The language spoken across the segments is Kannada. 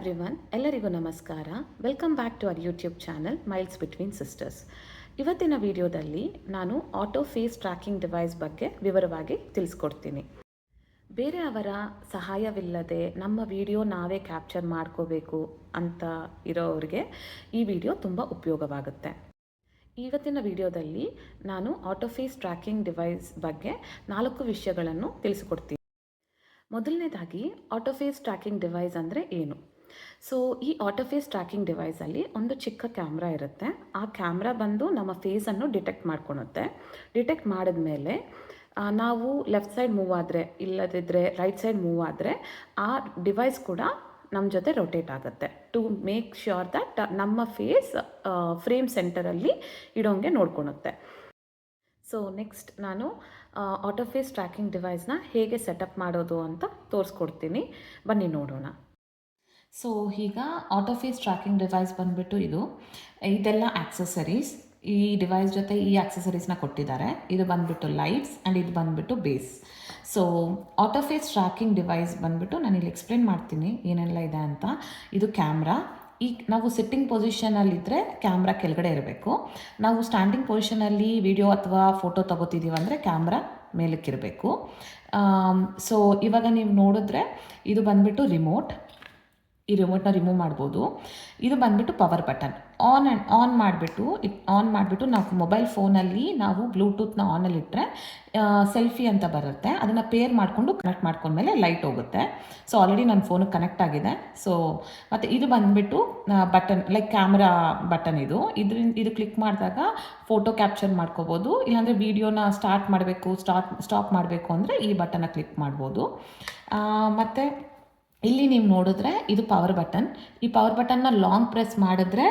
ಎವ್ರಿವನ್ ಎಲ್ಲರಿಗೂ ನಮಸ್ಕಾರ. Welcome back to our YouTube channel Miles Between Sisters ಇವತ್ತಿನ ವಿಡಿಯೋದಲ್ಲಿ ನಾನು ಆಟೋ ಫೇಸ್ ಟ್ರ್ಯಾಕಿಂಗ್ ಡಿವೈಸ್ ಬಗ್ಗೆ ವಿವರವಾಗಿ ತಿಳಿಸ್ಕೊಡ್ತೀನಿ. ಬೇರೆಯವರ ಸಹಾಯವಿಲ್ಲದೆ ನಮ್ಮ ವಿಡಿಯೋ ನಾವೇ ಕ್ಯಾಪ್ಚರ್ ಮಾಡ್ಕೋಬೇಕು ಅಂತ ಇರೋರಿಗೆ ಈ ವಿಡಿಯೋ ತುಂಬ ಉಪಯೋಗವಾಗುತ್ತೆ. ಇವತ್ತಿನ ವಿಡಿಯೋದಲ್ಲಿ ನಾನು ಆಟೋ ಫೇಸ್ ಟ್ರ್ಯಾಕಿಂಗ್ ಡಿವೈಸ್ ಬಗ್ಗೆ ನಾಲ್ಕು ವಿಷಯಗಳನ್ನು ತಿಳಿಸಿಕೊಡ್ತೀನಿ. ಮೊದಲನೇದಾಗಿ ಆಟೋಫೇಸ್ ಟ್ರ್ಯಾಕಿಂಗ್ ಡಿವೈಸ್ ಅಂದರೆ ಏನು? ಸೊ ಈ ಆಟೋಫೇಸ್ ಟ್ರ್ಯಾಕಿಂಗ್ ಡಿವೈಸಲ್ಲಿ ಒಂದು ಚಿಕ್ಕ ಕ್ಯಾಮ್ರಾ ಇರುತ್ತೆ. ಆ ಕ್ಯಾಮ್ರಾ ಬಂದು ನಮ್ಮ ಫೇಸನ್ನು ಡಿಟೆಕ್ಟ್ ಮಾಡ್ಕೊಳುತ್ತೆ. ಡಿಟೆಕ್ಟ್ ಮಾಡಿದ ಮೇಲೆ ನಾವು ಲೆಫ್ಟ್ ಸೈಡ್ ಮೂವ್ ಆದರೆ ಇಲ್ಲದಿದ್ದರೆ ರೈಟ್ ಸೈಡ್ ಮೂವ್ ಆದರೆ, ಆ ಡಿವೈಸ್ ಕೂಡ ನಮ್ಮ ಜೊತೆ ರೊಟೇಟ್ ಆಗುತ್ತೆ. ಟು ಮೇಕ್ ಶ್ಯೂರ್ ದಟ್ ನಮ್ಮ ಫೇಸ್ ಫ್ರೇಮ್ ಸೆಂಟರಲ್ಲಿ ಇಡೋಂಗೆ ನೋಡ್ಕೊಳುತ್ತೆ. ಸೊ ನೆಕ್ಸ್ಟ್ ನಾನು ಆಟೋಫೇಸ್ ಟ್ರ್ಯಾಕಿಂಗ್ ಡಿವೈಸ್ನ ಹೇಗೆ ಸೆಟಪ್ ಮಾಡೋದು ಅಂತ ತೋರಿಸ್ಕೊಡ್ತೀನಿ. ಬನ್ನಿ ನೋಡೋಣ. ಸೊ ಈಗ ಆಟೋಫೇಸ್ ಟ್ರ್ಯಾಕಿಂಗ್ ಡಿವೈಸ್ ಬಂದುಬಿಟ್ಟು ಇದು, ಇದೆಲ್ಲ ಆಕ್ಸೆಸರೀಸ್ ಈ ಡಿವೈಸ್ ಜೊತೆ ಈ ಆಕ್ಸೆಸರೀಸ್ನ ಕೊಟ್ಟಿದ್ದಾರೆ. ಇದು ಬಂದುಬಿಟ್ಟು ಲೈಟ್ಸ್ ಆ್ಯಂಡ್ ಇದು ಬಂದುಬಿಟ್ಟು base so auto face tracking device ಬಂದುಬಿಟ್ಟು ನಾನು ಇಲ್ಲಿ ಎಕ್ಸ್ಪ್ಲೇನ್ ಮಾಡ್ತೀನಿ ಏನೆಲ್ಲ ಇದೆ ಅಂತ. ಇದು ಕ್ಯಾಮ್ರಾ ಈ ನಾವು ಸಿಟ್ಟಿಂಗ್ ಪೊಸಿಷನಲ್ಲಿದ್ದರೆ ಕ್ಯಾಮ್ರಾ ಕೆಳಗಡೆ ಇರಬೇಕು. ನಾವು ಸ್ಟ್ಯಾಂಡಿಂಗ್ ಪೊಸಿಷನಲ್ಲಿ ವಿಡಿಯೋ ಅಥವಾ ಫೋಟೋ ಅಂದರೆ ಕ್ಯಾಮ್ರಾ ಮೇಲಕ್ಕಿರಬೇಕು. ಸೊ ಇವಾಗ ನೀವು ನೋಡಿದ್ರೆ ಇದು ಬಂದುಬಿಟ್ಟು ರಿಮೋಟ್ ಈ ರಿಮೋಟ್ನ ರಿಮೂವ್ ಮಾಡ್ಬೋದು. ಇದು ಬಂದುಬಿಟ್ಟು power button on and on ಮಾಡಿಬಿಟ್ಟು ಆನ್ ಮಾಡಿಬಿಟ್ಟು ನಾವು ಮೊಬೈಲ್ ಫೋನಲ್ಲಿ ನಾವು ಬ್ಲೂಟೂತ್ನ ಆನಲ್ಲಿಟ್ಟರೆ ಸೆಲ್ಫಿ ಅಂತ ಬರುತ್ತೆ. ಅದನ್ನು ಪೇರ್ ಮಾಡಿಕೊಂಡು ಕನೆಕ್ಟ್ ಮಾಡ್ಕೊಂಡ್ಮೇಲೆ ಲೈಟ್ ಹೋಗುತ್ತೆ. ಸೊ ಆಲ್ರೆಡಿ ನನ್ನ ಫೋನಿಗೆ ಕನೆಕ್ಟ್ ಆಗಿದೆ. ಸೊ ಮತ್ತು ಇದು ಬಂದುಬಿಟ್ಟು ಬಟನ್ ಲೈಕ್ ಕ್ಯಾಮ್ರಾ ಬಟನ್ ಇದು. ಇದರಿಂದ, ಇದು ಕ್ಲಿಕ್ ಮಾಡಿದಾಗ ಫೋಟೋ ಕ್ಯಾಪ್ಚರ್ ಮಾಡ್ಕೋಬೋದು. ಇಲ್ಲಾಂದರೆ ವೀಡಿಯೋನ ಸ್ಟಾರ್ಟ್ ಮಾಡಬೇಕು ಸ್ಟಾಪ್ ಸ್ಟಾಪ್ ಮಾಡಬೇಕು ಅಂದರೆ ಈ ಬಟನ್ನ ಕ್ಲಿಕ್ ಮಾಡ್ಬೋದು. ಮತ್ತು ಇಲ್ಲಿ ನೀವು ನೋಡಿದ್ರೆ ಇದು ಪವರ್ ಬಟನ್ ಈ ಪವರ್ ಬಟನ್ನ ಲಾಂಗ್ ಪ್ರೆಸ್ ಮಾಡಿದ್ರೆ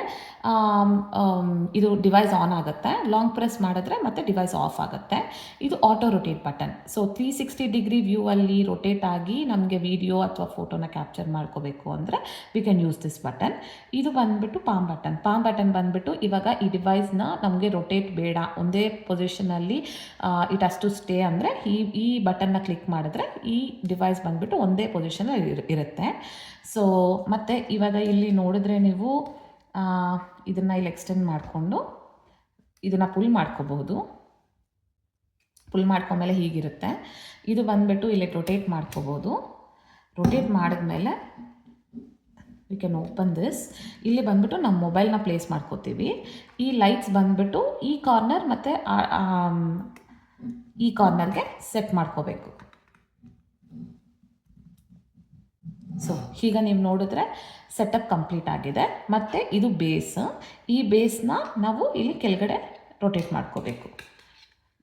ಇದು ಡಿವೈಸ್ ಆನ್ ಆಗುತ್ತೆ. ಲಾಂಗ್ ಪ್ರೆಸ್ ಮಾಡಿದ್ರೆ ಮತ್ತೆ ಡಿವೈಸ್ ಆಫ್ ಆಗುತ್ತೆ. ಇದು auto rotate button so three sixty degree view ಅಲ್ಲಿ ರೊಟೇಟ್ ಆಗಿ ನಮಗೆ ವಿಡಿಯೋ ಅಥವಾ ಫೋಟೋನ ಕ್ಯಾಪ್ಚರ್ ಮಾಡ್ಕೋಬೇಕು ಅಂದರೆ we can use this button ಇದು ಬಂದ್ಬಿಟ್ಟು ಪಾಮ್ ಬಟನ್ ಪಾಮ್ ಬಟನ್ ಬಂದ್ಬಿಟ್ಟು ಇವಾಗ ಈ ಡಿವೈಸ್ನ ನಮಗೆ ರೊಟೇಟ್ ಬೇಡ. ಒಂದೇ ಪೊಸಿಷನಲ್ಲಿ ಇಟ್ ಅಷ್ಟು ಸ್ಟೇ ಅಂದರೆ ಈ ಈ ಬಟನ್ನ ಕ್ಲಿಕ್ ಮಾಡಿದ್ರೆ ಈ ಡಿವೈಸ್ ಬಂದ್ಬಿಟ್ಟು ಒಂದೇ ಪೊಸಿಷನಲ್ಲಿ ಇರುತ್ತೆ. ಸೊ ಮತ್ತು ಇವಾಗ ಇಲ್ಲಿ ನೋಡಿದ್ರೆ ನೀವು ಇದನ್ನು ಇಲ್ಲಿ ಎಕ್ಸ್ಟೆಂಡ್ ಮಾಡಿಕೊಂಡು ಇದನ್ನು ಪುಲ್ ಮಾಡ್ಕೋಬಹುದು. ಪುಲ್ ಮಾಡ್ಕೊಂಡ್ಮೇಲೆ ಹೀಗಿರುತ್ತೆ. ಇದು ಬಂದ್ಬಿಟ್ಟು ಇಲ್ಲಿ ರೊಟೇಟ್ ಮಾಡ್ಕೋಬೋದು ರೊಟೇಟ್ ಮಾಡಿದ್ಮೇಲೆ ವಿ ಕ್ಯಾನ್ ಓಪನ್ ದಿಸ್ ಇಲ್ಲಿ ಬಂದ್ಬಿಟ್ಟು ನಮ್ಮ ಮೊಬೈಲ್ನ ಪ್ಲೇಸ್ ಮಾಡ್ಕೋತೀವಿ. ಈ ಲೈಟ್ಸ್ ಬಂದ್ಬಿಟ್ಟು ಈ ಕಾರ್ನರ್ ಮತ್ತು ಈ ಕಾರ್ನರ್ಗೆ ಸೆಟ್ ಮಾಡ್ಕೋಬೇಕು. ಸೊ ಈಗ ನೀವು ನೋಡಿದ್ರೆ ಸೆಟಪ್ ಕಂಪ್ಲೀಟ್ ಆಗಿದೆ. ಮತ್ತು ಇದು ಬೇಸ್ ಈ ಬೇಸ್ನ ನಾವು ಇಲ್ಲಿ ಕೆಳಗಡೆ ರೊಟೇಟ್ ಮಾಡ್ಕೋಬೇಕು.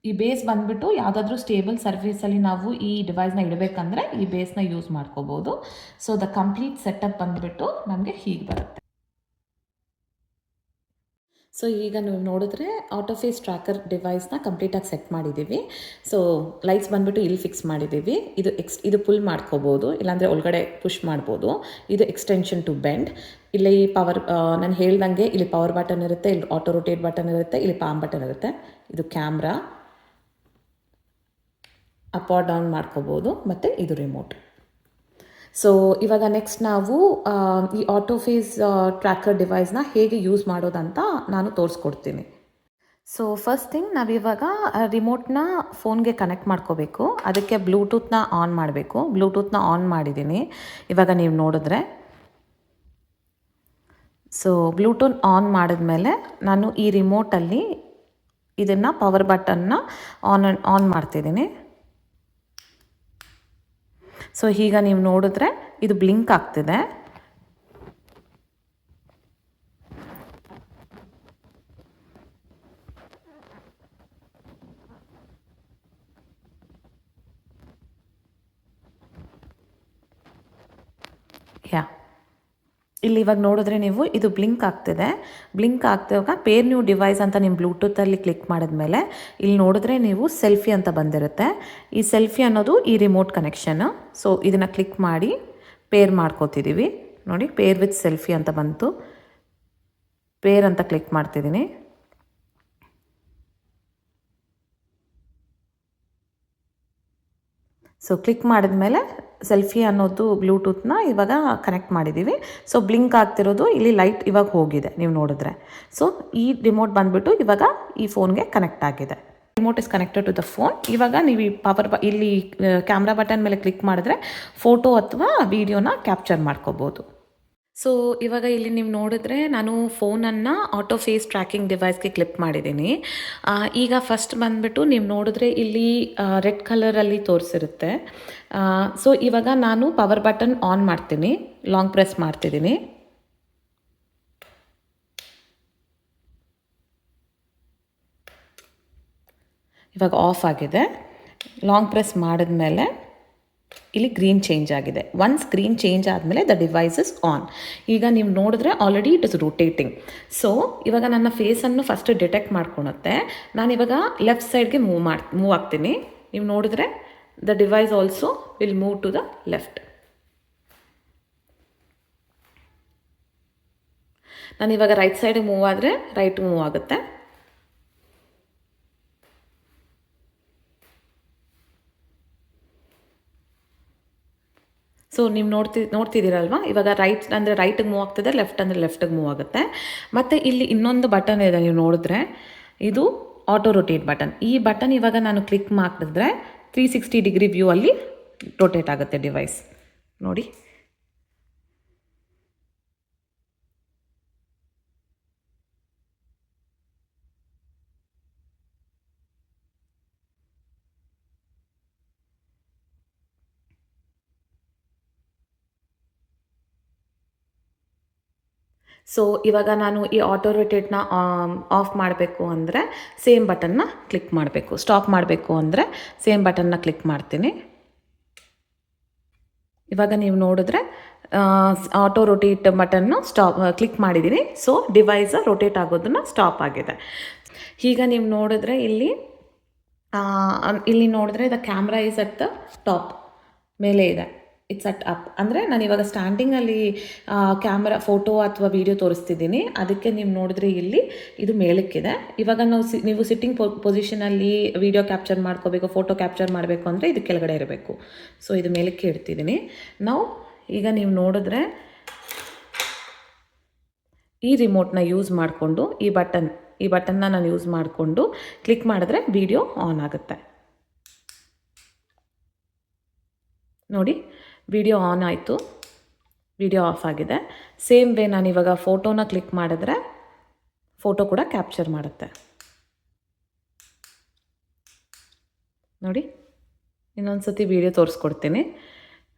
ಈ ಬೇಸ್ ಬಂದುಬಿಟ್ಟು ಯಾವುದಾದ್ರೂ ಸ್ಟೇಬಲ್ ಸರ್ಫೇಸಲ್ಲಿ ನಾವು ಈ ಡಿವೈಸ್ನ ಇಡಬೇಕಂದ್ರೆ ಈ ಬೇಸ್ನ ಯೂಸ್ ಮಾಡ್ಕೋಬೋದು. ಸೊ ದ ಕಂಪ್ಲೀಟ್ ಸೆಟಪ್ ಬಂದುಬಿಟ್ಟು ನಮಗೆ ಹೀಗೆ ಬರುತ್ತೆ. ಸೊ ಈಗ ನೀವು ನೋಡಿದ್ರೆ ಆಟೋಫೇಸ್ ಟ್ರ್ಯಾಕರ್ ಡಿವೈಸ್ನ ಕಂಪ್ಲೀಟಾಗಿ ಸೆಟ್ ಮಾಡಿದ್ದೀವಿ ಸೊ ಲೈಟ್ಸ್ ಬಂದ್ಬಿಟ್ಟು ಇಲ್ಲಿ ಫಿಕ್ಸ್ ಮಾಡಿದ್ದೀವಿ ಇದು ಎಕ್ಸ್ ಇದು ಪುಲ್ ಮಾಡ್ಕೋಬೋದು, ಇಲ್ಲಾಂದರೆ ಒಳಗಡೆ ಪುಷ್ ಮಾಡ್ಬೋದು. ಇದು ಎಕ್ಸ್ಟೆನ್ಷನ್ ಟು ಬೆಂಡ್ ಇಲ್ಲಿ ಪವರ್ ನಾನು ಹೇಳ್ದಂಗೆ ಇಲ್ಲಿ ಪವರ್ ಬಟನ್ ಇರುತ್ತೆ, ಇಲ್ಲಿ ಆಟೋ ರೊಟೇಟ್ ಬಟನ್ ಇರುತ್ತೆ, ಇಲ್ಲಿ ಪಾಮ್ ಬಟನ್ ಇರುತ್ತೆ. ಇದು ಕ್ಯಾಮ್ರಾ ಅಪ್ ಆರ್ ಡೌನ್ ಮಾಡ್ಕೋಬೋದು, ಮತ್ತು ಇದು ರಿಮೋಟ್ ಸೊ ಇವಾಗ ನೆಕ್ಸ್ಟ್ ನಾವು ಈ ಆಟೋಫೇಸ್ ಟ್ರ್ಯಾಕರ್ ಡಿವೈಸ್ನ ಹೇಗೆ ಯೂಸ್ ಮಾಡೋದಂತ ನಾನು ತೋರಿಸ್ಕೊಡ್ತೀನಿ. ಸೊ ಫಸ್ಟ್ ಥಿಂಗ್ ನಾವಿವಾಗ ರಿಮೋಟ್ನ ಫೋನ್ಗೆ ಕನೆಕ್ಟ್ ಮಾಡ್ಕೋಬೇಕು. ಅದಕ್ಕೆ ಬ್ಲೂಟೂತ್ನ ಆನ್ ಮಾಡಬೇಕು. ಬ್ಲೂಟೂತ್ನ ಆನ್ ಮಾಡಿದ್ದೀನಿ ಇವಾಗ ನೀವು ನೋಡಿದ್ರೆ. ಸೊ ಬ್ಲೂಟೂತ್ ಆನ್ ಮಾಡಿದ್ಮೇಲೆ ನಾನು ಈ ರಿಮೋಟಲ್ಲಿ ಇದನ್ನು ಪವರ್ ಬಟನ್ನ ಆನ್ ಆನ್ ಮಾಡ್ತಿದ್ದೀನಿ. ಸೊ ಈಗ ನೀವು ನೋಡಿದ್ರೆ ಇದು ಬ್ಲಿಂಕ್ ಆಗ್ತಿದೆ. ಇಲ್ಲಿ ಇವಾಗ ನೋಡಿದ್ರೆ ನೀವು ಇದು ಬ್ಲಿಂಕ್ ಆಗ್ತಿದೆ. ಬ್ಲಿಂಕ್ ಆಗ್ತಿವಾಗ ಪೇರ್ ನ್ಯೂ ಡಿವೈಸ್ ಅಂತ ನಿಮ್ಮ ಬ್ಲೂಟೂತಲ್ಲಿ ಕ್ಲಿಕ್ ಮಾಡಿದ್ಮೇಲೆ ಇಲ್ಲಿ ನೋಡಿದ್ರೆ ನೀವು ಸೆಲ್ಫಿ ಅಂತ ಬಂದಿರುತ್ತೆ. ಈ ಸೆಲ್ಫಿ ಅನ್ನೋದು ಈ ರಿಮೋಟ್ ಕನೆಕ್ಷನ್ನು ಸೊ ಇದನ್ನು ಕ್ಲಿಕ್ ಮಾಡಿ ಪೇರ್ ಮಾಡ್ಕೋತಿದ್ದೀವಿ ನೋಡಿ, ಪೇರ್ ವಿತ್ ಸೆಲ್ಫಿ ಅಂತ ಬಂತು. ಪೇರ್ ಅಂತ ಕ್ಲಿಕ್ ಮಾಡ್ತಿದ್ದೀನಿ ಸೊ ಕ್ಲಿಕ್ ಮಾಡಿದ್ಮೇಲೆ ಸೆಲ್ಫಿ ಅನ್ನೋದು ಬ್ಲೂಟೂತ್ನ ಇವಾಗ ಕನೆಕ್ಟ್ ಮಾಡಿದ್ದೀವಿ ಸೊ ಬ್ಲಿಂಕ್ ಆಗ್ತಿರೋದು ಇಲ್ಲಿ ಲೈಟ್ ಇವಾಗ ಹೋಗಿದೆ ನೀವು ನೋಡಿದ್ರೆ. ಸೊ ಈ ರಿಮೋಟ್ ಬಂದುಬಿಟ್ಟು ಇವಾಗ ಈ ಫೋನ್ಗೆ ಕನೆಕ್ಟ್ ಆಗಿದೆ. Remote is connected to the phone ಇವಾಗ ನೀವು ಈ ಪವರ್ ಇಲ್ಲಿ ಕ್ಯಾಮ್ರಾ ಬಟನ್ ಮೇಲೆ ಕ್ಲಿಕ್ ಮಾಡಿದ್ರೆ ಫೋಟೋ ಅಥವಾ ವಿಡಿಯೋನ ಕ್ಯಾಪ್ಚರ್ ಮಾಡ್ಕೋಬೋದು. ಸೊ ಇವಾಗ ಇಲ್ಲಿ ನೀವು ನೋಡಿದ್ರೆ ನಾನು ಫೋನನ್ನು ಆಟೋ ಫೇಸ್ ಟ್ರ್ಯಾಕಿಂಗ್ ಡಿವೈಸ್ಗೆ ಕ್ಲಿಪ್ ಮಾಡಿದ್ದೀನಿ. ಈಗ ಫಸ್ಟ್ ಬಂದುಬಿಟ್ಟು ನೀವು ನೋಡಿದ್ರೆ ಇಲ್ಲಿ ರೆಡ್ ಕಲರಲ್ಲಿ ತೋರಿಸಿರುತ್ತೆ. ಸೊ ಇವಾಗ ನಾನು ಪವರ್ ಬಟನ್ ಆನ್ ಮಾಡ್ತೀನಿ. ಲಾಂಗ್ ಪ್ರೆಸ್ ಮಾಡ್ತಿದ್ದೀನಿ. ಇವಾಗ ಆಫ್ ಆಗಿದೆ. ಲಾಂಗ್ ಪ್ರೆಸ್ ಮಾಡಿದ್ಮೇಲೆ ಇಲ್ಲಿ ಗ್ರೀನ್ ಚೇಂಜ್ ಆಗಿದೆ. ಒನ್ ಸ್ಕ್ರೀನ್ ಚೇಂಜ್ ಆದಮೇಲೆ ದ ಡಿವೈಸ್ ಇಸ್ ಆನ್ ಈಗ ನೀವು ನೋಡಿದ್ರೆ already it is rotating so ಇವಾಗ ನನ್ನ ಫೇಸನ್ನು ಫಸ್ಟ್ ಡಿಟೆಕ್ಟ್ ಮಾಡ್ಕೊಳತ್ತೆ. ನಾನು ಇವಾಗ ಲೆಫ್ಟ್ ಸೈಡ್ಗೆ ಮೂವ್ ಮಾಡಿ ಮೂವ್ ಆಗ್ತೀನಿ. ನೀವು ನೋಡಿದ್ರೆ the device also will move to the left ನಾನು ಇವಾಗ ರೈಟ್ ಸೈಡಿಗೆ ಮೂವ್ ಆದರೆ ರೈಟ್ ಮೂವ್ ಆಗುತ್ತೆ. ಸೊ ನೀವು ನೋಡ್ತಿ, ನೋಡ್ತಿದ್ದೀರಲ್ವಾ? ಇವಾಗ ರೈಟ್ ಅಂದರೆ ರೈಟಿಗೆ ಮೂವ್ ಆಗ್ತದೆ ಲೆಫ್ಟ್ ಅಂದರೆ ಲೆಫ್ಟಿಗೆ ಮೂವ್ ಆಗುತ್ತೆ. ಮತ್ತು ಇಲ್ಲಿ ಇನ್ನೊಂದು ಬಟನ್ ಇದೆ ನೀವು ನೋಡಿದ್ರೆ, ಇದು ಆಟೋ ರೊಟೇಟ್ ಬಟನ್ ಈ ಬಟನ್ ಇವಾಗ ನಾನು ಕ್ಲಿಕ್ ಮಾಡಿದ್ರೆ ತ್ರೀ ಸಿಕ್ಸ್ಟಿ ಡಿಗ್ರಿ ವ್ಯೂ ಅಲ್ಲಿ ರೊಟೇಟ್ ಆಗುತ್ತೆ ಡಿವೈಸ್ ನೋಡಿ. ಸೊ ಇವಾಗ ನಾನು ಈ ಆಟೋ ರೊಟೇಟ್ನ ಆಫ್ ಮಾಡಬೇಕು ಅಂದರೆ ಸೇಮ್ ಬಟನ್ನ ಕ್ಲಿಕ್ ಮಾಡಬೇಕು. ಸ್ಟಾಪ್ ಮಾಡಬೇಕು ಅಂದರೆ ಸೇಮ್ ಬಟನ್ನ ಕ್ಲಿಕ್ ಮಾಡ್ತೀನಿ. ಇವಾಗ ನೀವು ನೋಡಿದ್ರೆ ಆಟೋ ರೊಟೇಟ್ ಬಟನ್ನು ಸ್ಟಾಪ್ ಕ್ಲಿಕ್ ಮಾಡಿದ್ದೀನಿ ಸೊ ಡಿವೈಸ್ ರೊಟೇಟ್ ಆಗೋದನ್ನು ಸ್ಟಾಪ್ ಆಗಿದೆ. ಈಗ ನೀವು ನೋಡಿದ್ರೆ ಇಲ್ಲಿ ಇಲ್ಲಿ ನೋಡಿದ್ರೆ the camera is at the top ಮೇಲೆ ಇದೆ. ಇಟ್ಸ್ ಅಟ್ ಅಪ್ ಅಂದರೆ ನಾನು ಇವಾಗ ಸ್ಟ್ಯಾಂಡಿಂಗಲ್ಲಿ ಕ್ಯಾಮ್ರಾ ಫೋಟೋ ಅಥವಾ ವಿಡಿಯೋ ತೋರಿಸ್ತಿದ್ದೀನಿ. ಅದಕ್ಕೆ ನೀವು ನೋಡಿದ್ರೆ ಇಲ್ಲಿ ಇದು ಮೇಲಕ್ಕಿದೆ. ಇವಾಗ ನಾವು ಸಿ, ನೀವು ಸಿಟ್ಟಿಂಗ್ ಪೊಸಿಷನಲ್ಲಿ ವಿಡಿಯೋ ಕ್ಯಾಪ್ಚರ್ ಮಾಡ್ಕೋಬೇಕು ಫೋಟೋ ಕ್ಯಾಪ್ಚರ್ ಮಾಡಬೇಕು ಅಂದರೆ ಇದು ಕೆಳಗಡೆ ಇರಬೇಕು. ಸೊ ಇದು ಮೇಲಕ್ಕೆ ಇಡ್ತಿದ್ದೀನಿ. ನಾವು ಈಗ ನೀವು ನೋಡಿದ್ರೆ ಈ ರಿಮೋಟ್ನ ಯೂಸ್ ಮಾಡಿಕೊಂಡು, ಈ ಬಟನ್ ಈ ಬಟನ್ನ ನಾನು ಯೂಸ್ ಮಾಡಿಕೊಂಡು ಕ್ಲಿಕ್ ಮಾಡಿದ್ರೆ ವಿಡಿಯೋ ಆನ್ ಆಗುತ್ತೆ. ನೋಡಿ ವಿಡಿಯೋ ಆನ್ ಆಯಿತು. ವಿಡಿಯೋ ಆಫ್ ಆಗಿದೆ. ಸೇಮ್ ವೇ ನಾನು ಇವಾಗ ಫೋಟೋನ ಕ್ಲಿಕ್ ಮಾಡಿದ್ರೆ ಫೋಟೋ ಕೂಡ ಕ್ಯಾಪ್ಚರ್ ಮಾಡುತ್ತೆ. ನೋಡಿ ಇನ್ನೊಂದು ಸತಿ ವಿಡಿಯೋ ತೋರಿಸ್ಕೊಡ್ತೀನಿ.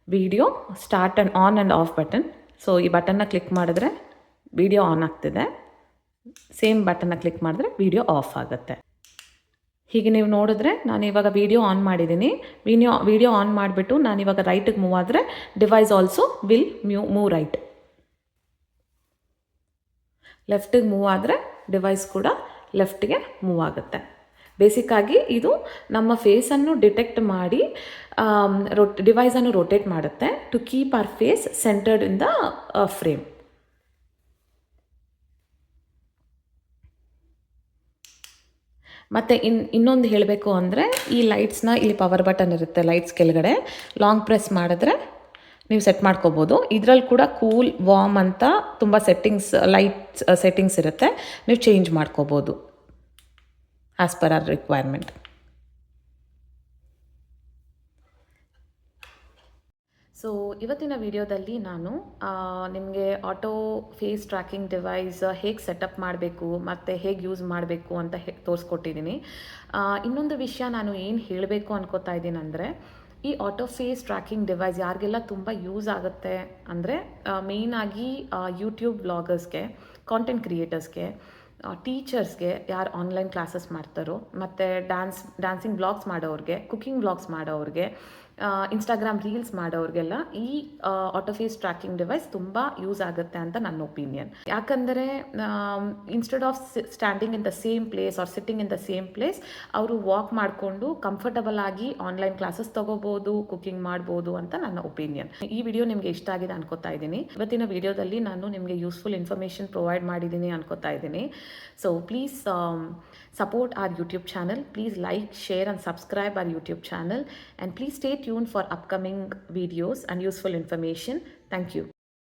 Video start and on and off button. So, ಈ ಬಟನ್ನ ಕ್ಲಿಕ್ ಮಾಡಿದ್ರೆ ವಿಡಿಯೋ ಆನ್ ಆಗ್ತಿದೆ. ಸೇಮ್ ಬಟನ್ನ ಕ್ಲಿಕ್ ಮಾಡಿದ್ರೆ ವಿಡಿಯೋ ಆಫ್ ಆಗುತ್ತೆ. ಹೀಗೆ ನೀವು ನೋಡಿದ್ರೆ ನಾನು ಇವಾಗ ವಿಡಿಯೋ ಆನ್ ಮಾಡಿದ್ದೀನಿ. ವೀಡಿಯೋ ವೀಡಿಯೋ ಆನ್ ಮಾಡಿಬಿಟ್ಟು ನಾನು ಇವಾಗ ರೈಟಿಗೆ ಮೂವ್ ಆದರೆ ಡಿವೈಸ್ ಆಲ್ಸೋ ವಿಲ್ ಮ್ಯೂ ಮೂವ್ ರೈಟ್ ಲೆಫ್ಟಿಗೆ ಮೂವ್ ಆದರೆ ಡಿವೈಸ್ ಕೂಡ ಲೆಫ್ಟಿಗೆ ಮೂವ್ ಆಗುತ್ತೆ. ಬೇಸಿಕ್ಕಾಗಿ ಇದು ನಮ್ಮ ಫೇಸನ್ನು ಡಿಟೆಕ್ಟ್ ಮಾಡಿ ರೊ ಡಿವೈಸನ್ನು ರೊಟೇಟ್ ಮಾಡುತ್ತೆ to keep our face centred in the frame ಮತ್ತು ಇನ್, ಇನ್ನೊಂದು ಹೇಳಬೇಕು ಅಂದರೆ ಈ ಲೈಟ್ಸ್ನ ಇಲ್ಲಿ ಪವರ್ ಬಟನ್ ಇರುತ್ತೆ ಲೈಟ್ಸ್ ಕೆಳಗಡೆ. ಲಾಂಗ್ ಪ್ರೆಸ್ ಮಾಡಿದ್ರೆ ನೀವು ಸೆಟ್ ಮಾಡ್ಕೋಬೋದು. ಇದರಲ್ಲಿ ಕೂಡ ಕೂಲ್ ವಾಮ್ ಅಂತ ತುಂಬ ಸೆಟ್ಟಿಂಗ್ಸ್ ಲೈಟ್ಸ್ ಸೆಟ್ಟಿಂಗ್ಸ್ ಇರುತ್ತೆ. ನೀವು ಚೇಂಜ್ ಮಾಡ್ಕೋಬೋದು. As per our requirement so ಇವತ್ತಿನ ವಿಡಿಯೋದಲ್ಲಿ ನಾನು ನಿಮಗೆ ಆಟೋ ಫೇಸ್ ಟ್ರ್ಯಾಕಿಂಗ್ ಡಿವೈಸ್ ಹೇಗೆ ಸೆಟಪ್ ಮಾಡಬೇಕು, ಮತ್ತು ಹೇಗೆ ಯೂಸ್ ಮಾಡಬೇಕು ಅಂತ ಹೇ ತೋರಿಸ್ಕೊಟ್ಟಿದ್ದೀನಿ ಇನ್ನೊಂದು ವಿಷಯ ನಾನು ಏನು ಹೇಳಬೇಕು ಅನ್ಕೋತಾ ಇದ್ದೀನಿ ಅಂದರೆ, ಈ ಆಟೋ ಫೇಸ್ ಟ್ರ್ಯಾಕಿಂಗ್ ಡಿವೈಸ್ ಯಾರಿಗೆಲ್ಲ ತುಂಬ ಯೂಸ್ ಆಗುತ್ತೆ ಅಂದರೆ ಮೇಯ್ನಾಗಿ ಯೂಟ್ಯೂಬ್ ಬ್ಲಾಗರ್ಸ್ಗೆ ಕಾಂಟೆಂಟ್ ಕ್ರಿಯೇಟರ್ಸ್ಗೆ ಟೀಚರ್ಸ್ಗೆ ಯಾರು ಆನ್ಲೈನ್ ಕ್ಲಾಸಸ್ ಮಾಡ್ತಾರೋ, ಮತ್ತು ಡ್ಯಾನ್ಸ್ ಡ್ಯಾನ್ಸಿಂಗ್ ಬ್ಲಾಗ್ಸ್ ಮಾಡೋರಿಗೆ ಕುಕಿಂಗ್ ಬ್ಲಾಗ್ಸ್ ಮಾಡೋರಿಗೆ ಇನ್ಸ್ಟಾಗ್ರಾಮ್ ರೀಲ್ಸ್ ಮಾಡೋರಿಗೆಲ್ಲ ಈ ಆಟೋಫೇಸ್ ಟ್ರ್ಯಾಕಿಂಗ್ ಡಿವೈಸ್ ತುಂಬ ಯೂಸ್ ಆಗುತ್ತೆ ಅಂತ ನನ್ನ ಒಪಿನಿಯನ್ ಯಾಕಂದರೆ instead of standing in the same place or sitting in the same place ಅವರು ವಾಕ್ ಮಾಡಿಕೊಂಡು ಕಂಫರ್ಟಬಲ್ ಆಗಿ ಆನ್ಲೈನ್ ಕ್ಲಾಸಸ್ ತಗೋಬಹುದು ಕುಕಿಂಗ್ ಮಾಡ್ಬೋದು ಅಂತ ನನ್ನ ಒಪಿನಿಯನ್ ಈ ವಿಡಿಯೋ ನಿಮಗೆ ಇಷ್ಟ ಆಗಿದೆ ಅನ್ಕೋತಾ ಇದ್ದೀನಿ. ಇವತ್ತಿನ ವಿಡಿಯೋದಲ್ಲಿ ನಾನು ನಿಮಗೆ ಯೂಸ್ಫುಲ್ ಇನ್ಫಾರ್ಮೇಷನ್ ಪ್ರೊವೈಡ್ ಮಾಡಿದ್ದೀನಿ ಅನ್ಕೋತಾ ಇದ್ದೀನಿ. So please support our YouTube channel. Please like, share, and subscribe our YouTube channel. And please stay tuned for upcoming videos and useful information. Thank you.